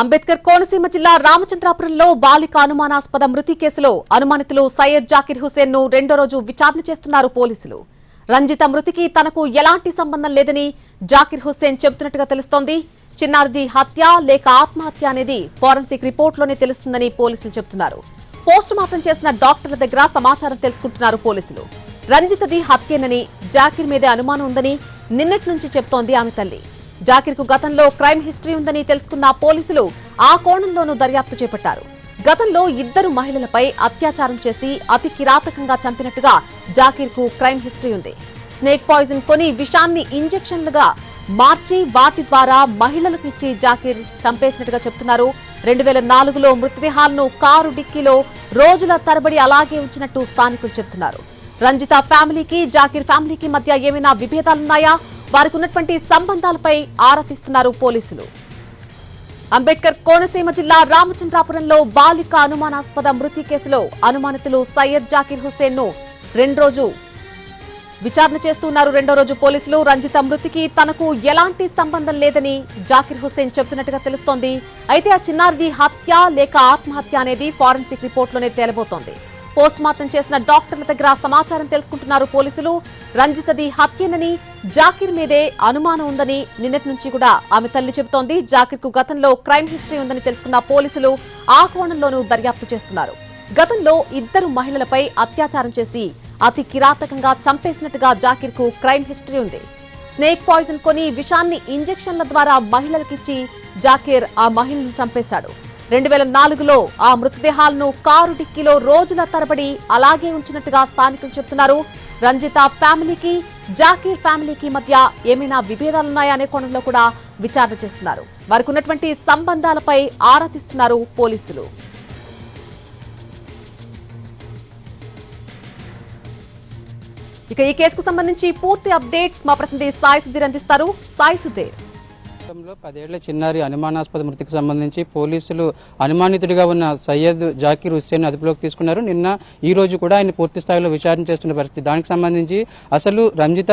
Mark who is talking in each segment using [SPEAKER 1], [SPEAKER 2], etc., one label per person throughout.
[SPEAKER 1] అంబేద్కర్ కోనసీమ జిల్లా రామచంద్రాపురంలో బాలిక అనుమానాస్పద మృతి కేసులో అనుమానితులు సయ్యద్ జాకిర్ హుసేన్ను రెండో రోజు విచారణ చేస్తున్నారు పోలీసులు. రంజిత మృతికి తనకు ఎలాంటి సంబంధం లేదని జాకిర్ హుస్సేన్ చెబుతున్నట్టుగా తెలుస్తోంది. చిన్నారిది హత్య లేక ఆత్మహత్య అనేది ఫోరెన్సిక్ రిపోర్టులోనే తెలుస్తుందని పోలీసులు చెబుతున్నారు. పోస్ట్ మార్టం చేసిన డాక్టర్ల దగ్గర సమాచారం తెలుసుకుంటున్నారు పోలీసులు. రంజితది హత్యేనని జాకిర్ మీదే అనుమానం ఉందని నిన్నటి నుంచి చెప్తోంది ఆమె తల్లి. జాకిర్కు గతంలో క్రైమ్ హిస్టరీ ఉందని తెలుసుకున్న పోలీసులు ఆ కోణంలోనూ దర్యాప్తు చేపట్టారు. గతంలో ఇద్దరు మహిళలపై అత్యాచారం చేసి అతి కిరాతకంగా చంపినట్టుగా జాకీర్కు క్రైమ్ హిస్టరీ ఉంది. స్నేక్ పాయిజన్ కొని విషాన్ని ఇంజెక్షన్లుగా మార్చి వాటి ద్వారా మహిళలకు ఇచ్చి జాకీర్ చంపేసినట్టుగా చెప్తున్నారు. రెండు వేల నాలుగులో మృతదేహాలను కారు డిక్కీలో రోజుల తరబడి అలాగే ఉంచినట్టు స్థానికులు చెప్తున్నారు. రంజిత ఫ్యామిలీకి జాకీర్ ఫ్యామిలీకి మధ్య ఏమైనా విభేదాలున్నాయా? వారికి ఉన్నటువంటి సంబంధాలపై ఆరాధిస్తున్నారు పోలీసులు. అంబేద్కర్ కోనసీమ జిల్లా రామచంద్రాపురంలో బాలిక అనుమానాస్పద మృతి కేసులో అనుమానితులు సయ్యద్ జాకీర్ హుసేన్ను రెండు రోజు విచారణ చేస్తున్నారు. రెండో రోజు పోలీసులు రంజిత మృతికి తనకు ఎలాంటి సంబంధం లేదని జాకిర్ హుస్సేన్ చెబుతున్నట్టుగా తెలుస్తోంది. అయితే ఆ చిన్నారిది హత్య లేక ఆత్మహత్య అనేది ఫారెన్సిక్ రిపోర్ట్లోనే తేలబోతోంది. పోస్ట్ మార్టం చేసిన డాక్టర్ల దగ్గర సమాచారం తెలుసుకుంటున్నారు పోలీసులు. రంజితది హత్యనని జాకిర్ మీదే అనుమానం ఉందని నిన్నటి నుంచి కూడా ఆమె తల్లి చెబుతోంది. జాకిర్కు గతంలో క్రైమ్ హిస్టరీ ఉందని తెలుసుకున్న పోలీసులు ఆ కోణంలోనూ దర్యాప్తు చేస్తున్నారు. గతంలో ఇద్దరు మహిళలపై అత్యాచారం చేసి అతి కిరాతకంగా చంపేసినట్టుగా జాకిర్కు క్రైమ్ హిస్టరీ ఉంది. స్నేక్ పాయిజన్ కొని విషాన్ని ఇంజెక్షన్ల ద్వారా మహిళలకిచ్చి జాకీర్ ఆ మహిళను చంపేశాడు. రెండు వేల నాలుగులో ఆ మృతదేహాలను కారు డిక్కీలో రోజుల తరబడి అలాగే ఉంచినట్టుగా స్థానికులు చెబుతున్నారు. రంజిత ఫ్యామిలీకి జాకీర్ ఫ్యామిలీకి మధ్య ఏమైనా విభేదాలున్నాయా అనే కోణంలో కూడా విచారణ చేస్తున్నారు. వారికి ఉన్నటువంటి సంబంధాలపై ఆరా తీస్తున్నారు పోలీసులు. ఇక ఈ కేసుకు సంబంధించి పూర్తి అప్డేట్స్ మా ప్రతినిధి సాయి సుధీర్ అందిస్తారు. సాయి సుధీర్.
[SPEAKER 2] గతంలో పదేళ్ళ చిన్నారి అనుమానాస్పద మృతికి సంబంధించి పోలీసులు అనుమానితుడిగా ఉన్న సయ్యద్ జాకీర్ హుస్సేన్ అదుపులోకి తీసుకున్నారు. నిన్న ఈ రోజు కూడా ఆయన పూర్తి స్థాయిలో విచారణ చేస్తున్న పరిస్థితి. దానికి సంబంధించి అసలు రంజిత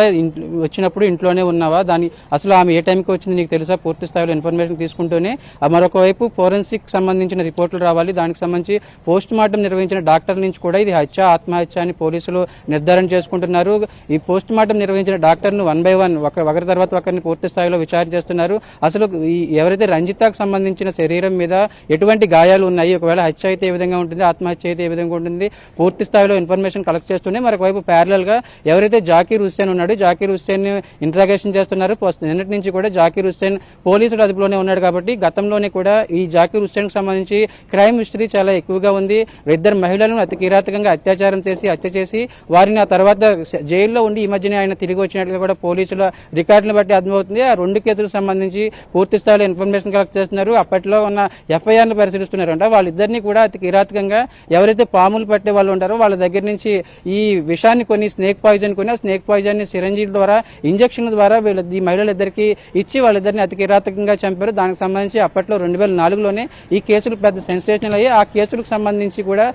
[SPEAKER 2] వచ్చినప్పుడు ఇంట్లోనే ఉన్నావా? దాని అసలు ఆమె ఏ టైంకి వచ్చింది నీకు తెలుసా? పూర్తి స్థాయిలో ఇన్ఫర్మేషన్ తీసుకుంటూనే. మరొకవైపు మరొక వైపు ఫోరెన్సిక్ సంబంధించిన రిపోర్టులు రావాలి. దానికి సంబంధించి పోస్ట్ మార్టం నిర్వహించిన డాక్టర్ నుంచి కూడా ఇది హత్య ఆత్మహత్య అని పోలీసులు నిర్ధారణ చేసుకుంటున్నారు. ఈ పోస్ట్ మార్టం నిర్వహించిన డాక్టర్ను వన్ బై వన్ ఒక ఒకరి తర్వాత ఒకరిని పూర్తి స్థాయిలో విచారణ చేస్తున్నారు. అసలు ఈ ఎవరైతే రంజితాకు సంబంధించిన శరీరం మీద ఎటువంటి గాయాలు ఉన్నాయి ఒకవేళ హత్య అయితే ఏ విధంగా ఉంటుంది ఆత్మహత్య అయితే ఏ విధంగా ఉంటుంది పూర్తి స్థాయిలో ఇన్ఫర్మేషన్ కలెక్ట్ చేస్తూనే మరొక వైపు గా ఎవరైతే జాకీర్ హుస్సేన్ ఉన్నాడు జాకీర్ హుస్సేన్ ఇంట్రాగేషన్ చేస్తున్నారు. నిన్నటి నుంచి కూడా జాకీర్ హుస్సేన్ పోలీసుల అదుపులోనే ఉన్నాడు కాబట్టి గతంలోనే కూడా ఈ జాకీర్ హుస్సేన్ సంబంధించి క్రైమ్ హిస్టరీ చాలా ఎక్కువగా ఉంది. ఇద్దరు మహిళలను అతి కిరాతకంగా అత్యాచారం చేసి హత్య చేసి వారిని ఆ తర్వాత జైల్లో ఉండి ఈ మధ్యనే ఆయన తిరిగి వచ్చినట్లుగా కూడా పోలీసుల రికార్డులను బట్టి అర్థమవుతుంది. ఆ రెండు కేసులకు సంబంధించి పూర్తి స్థాయిలో ఇన్ఫర్మేషన్ కలెక్ట్ చేస్తున్నారు. అప్పట్లో ఉన్న ఎఫ్ఐఆర్ను పరిశీలిస్తున్నారు అంటే వాళ్ళిద్దరినీ కూడా అతి కిరాతకంగా ఎవరైతే పాములు పట్టే వాళ్ళు ఉంటారో వాళ్ళ దగ్గర నుంచి ఈ విషాన్ని కొన్ని స్నేక్ పాయిజన్ కొని ఆ స్నేక్ పాయిజన్ని సిరంజీల ద్వారా ఇంజక్షన్ ద్వారా వీళ్ళ ఈ మహిళలిద్దరికి ఇచ్చి వాళ్ళిద్దరిని అతి కిరాతకంగా చంపారు. దానికి సంబంధించి అప్పట్లో రెండు వేల నాలుగులోనే ఈ కేసులు పెద్ద సెన్సేషన్ అయ్యి ఆ కేసులకు సంబంధించి కూడా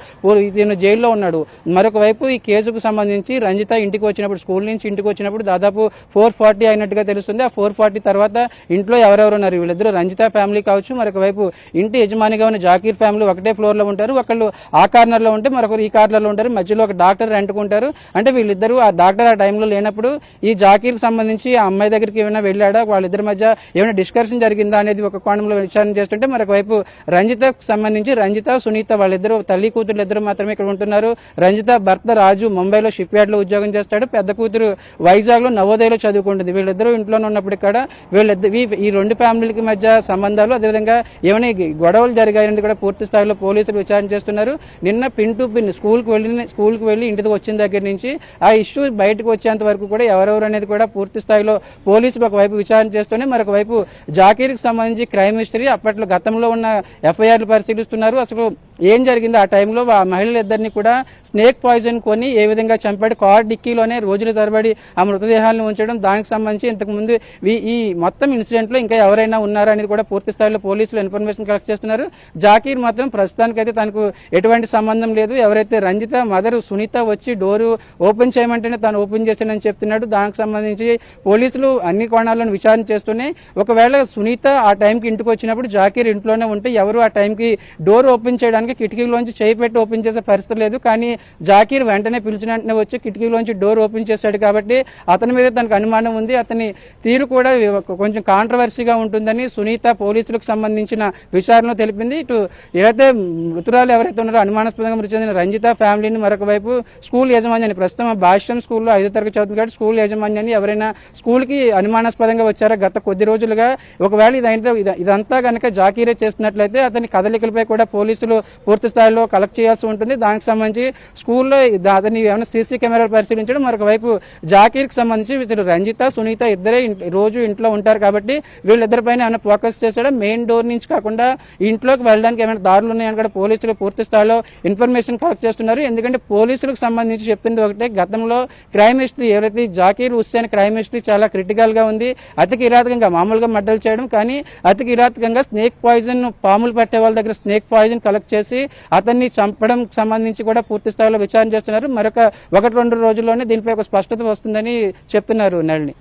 [SPEAKER 2] ఇతను జైల్లో ఉన్నాడు. మరొక వైపు ఈ కేసుకు సంబంధించి రంజిత ఇంటికి వచ్చినప్పుడు స్కూల్ నుంచి ఇంటికి వచ్చినప్పుడు దాదాపు ఫోర్ ఫార్టీ అయినట్టుగా తెలుస్తుంది. ఆ ఫోర్ ఫార్టీ తర్వాత ఇంట్లో ఎవరెవరు ఉన్నారు? వీళ్ళిద్దరు రంజిత ఫ్యామిలీ కావచ్చు మరొక వైపు ఇంటి యజమానిగా ఉన్న జాకీర్ ఫ్యామిలీ ఒకటే ఫ్లోర్లో ఉంటారు. ఒకళ్ళు ఆ కార్నర్లో ఉంటే మరొకరు ఈ కార్నర్లో ఉంటారు. మధ్యలో ఒక డాక్టర్ రెంట్కుంటారు. అంటే వీళ్ళిద్దరూ ఆ డాక్టర్ ఆ టైంలో లేనప్పుడు ఈ జాకీర్ సంబంధించి ఆ అమ్మాయి దగ్గరికి ఏమైనా వెళ్ళాడా? వాళ్ళిద్దరి మధ్య ఏమైనా డిస్కషన్ జరిగిందా అనేది ఒక కోణంలో విచారణ చేస్తుంటే మరొక వైపు రంజితకు సంబంధించి రంజిత సునీత వాళ్ళిద్దరు తల్లి కూతురు ఇద్దరు మాత్రమే ఇక్కడ ఉంటున్నారు. రంజిత భర్త రాజు ముంబైలో షిప్ యార్డ్లో ఉద్యోగం చేస్తాడు. పెద్ద కూతురు వైజాగ్లో నవోదయలో చదువుకుంటుంది. వీళ్ళిద్దరూ ఇంట్లోనే ఉన్నప్పుడు ఇక్కడ వీళ్ళిద్దరు ఈ రెండు ఫ్యామిలీలకి మధ్య సంబంధాలు అదేవిధంగా ఏమైనా గొడవలు జరిగాయని కూడా పూర్తి స్థాయిలో పోలీసులు విచారణ చేస్తున్నారు. నిన్న పిన్ టు పిన్ స్కూల్కి వెళ్ళి స్కూల్కి వెళ్ళి ఇంటికి వచ్చిన దగ్గర నుంచి ఆ ఇష్యూ బయటకు వచ్చేంత వరకు కూడా ఎవరెవరు అనేది కూడా పూర్తి స్థాయిలో పోలీసులు ఒకవైపు విచారణ చేస్తూనే మరొక వైపు జాకీర్కి సంబంధించి క్రైమ్ హిస్టరీ అప్పట్లో గతంలో ఉన్న ఎఫ్ఐఆర్లు పరిశీలిస్తున్నారు. అసలు ఏం జరిగిందో ఆ టైంలో ఆ మహిళలిద్దరిని కూడా స్నేక్ పాయిజన్ కొని ఏ విధంగా చంపాడు కార్ డిక్కీలోనే రోజుల తరబడి ఆ మృతదేహాలను ఉంచడం దానికి సంబంధించి ఇంతకుముందు ఈ మొత్తం ఇన్సిడెంట్ ఇన్సిడెంట్లో ఇంకా ఎవరైనా ఉన్నారా అనేది కూడా పూర్తి స్థాయిలో పోలీసులు ఇన్ఫర్మేషన్ కలెక్ట్ చేస్తున్నారు. జాకీర్ మాత్రం ప్రస్తుతానికైతే తనకు ఎటువంటి సంబంధం లేదు. ఎవరైతే రంజిత మదర్ సునీత వచ్చి డోరు ఓపెన్ చేయమంటేనే తాను ఓపెన్ చేశానని చెప్తున్నాడు. దానికి సంబంధించి పోలీసులు అన్ని కోణాలను విచారణ చేస్తూనే ఒకవేళ సునీత ఆ టైంకి ఇంటికి వచ్చినప్పుడు జాకీర్ ఇంట్లోనే ఉంటే ఎవరు ఆ టైంకి డోర్ ఓపెన్ చేయడానికి కిటికీలోంచి చేయి పెట్టి ఓపెన్ చేసే పరిస్థితి లేదు. కానీ జాకీర్ వెంటనే పిలిచిన వెంటనే వచ్చి కిటికీలోంచి డోర్ ఓపెన్ చేశాడు కాబట్టి అతని మీద తనకు అనుమానం ఉంది. అతని తీరు కూడా కొంచెం కాంట్రవర్సీగా ఉంటుందని సునీత పోలీసులకు సంబంధించిన విచారణలో తెలిపింది. ఇటు ఏదైతే మృతురాలు ఎవరైతే ఉన్నారో అనుమానాస్పదంగా మృతి చెందిన రంజిత ఫ్యామిలీని మరొక వైపు స్కూల్ యాజమాన్యాన్ని ప్రస్తుతం భాష్యం స్కూల్లో ఐదో తరగతి చదువుతుంది కాబట్టి స్కూల్ యాజమాన్యాన్ని ఎవరైనా స్కూల్కి అనుమానాస్పదంగా వచ్చారా గత కొద్ది రోజులుగా ఒకవేళ ఇదంతా ఇదంతా కనుక జాకీరే చేస్తున్నట్లయితే అతని కదలికలపై కూడా పోలీసులు పూర్తి స్థాయిలో కలెక్ట్ చేయాల్సి ఉంటుంది. దానికి సంబంధించి స్కూల్లో అతని ఏమైనా సీసీ కెమెరాలు పరిశీలించడం మరొక వైపు జాకీర్కి సంబంధించి ఇతడు రంజిత సునీత ఇద్దరే రోజు ఇంట్లో ఉంటారు కాబట్టి వీళ్ళిద్దరిపైన ఏమైనా ఫోకస్ చేసాడా మెయిన్ డోర్ నుంచి కాకుండా ఇంట్లోకి వెళ్ళడానికి ఏమైనా దారులు ఉన్నాయని కూడా పోలీసులు పూర్తి స్థాయిలో ఇన్ఫర్మేషన్ కలెక్ట్ చేస్తున్నారు. ఎందుకంటే పోలీసులకు సంబంధించి చెప్తుంది ఒకటే గతంలో క్రైమ్ హిస్టరీ ఎవరైతే జాకీర్ హుస్సేన్ క్రైమ్ హిస్టరీ చాలా క్రిటికల్గా ఉంది. అతి కిరాతకంగా మామూలుగా మడ్డలు చేయడం కానీ అతి కిరాతకంగా స్నేక్ పాయిజన్ పాములు పట్టే వాళ్ళ దగ్గర స్నేక్ పాయిజన్ కలెక్ట్ చేసి అతన్ని చంపడం సంబంధించి కూడా పూర్తి స్థాయిలో విచారణ చేస్తున్నారు. మరొక ఒకటి రెండు రోజుల్లోనే దీనిపై ఒక స్పష్టత వస్తుందని చెప్తున్నారు నళిని.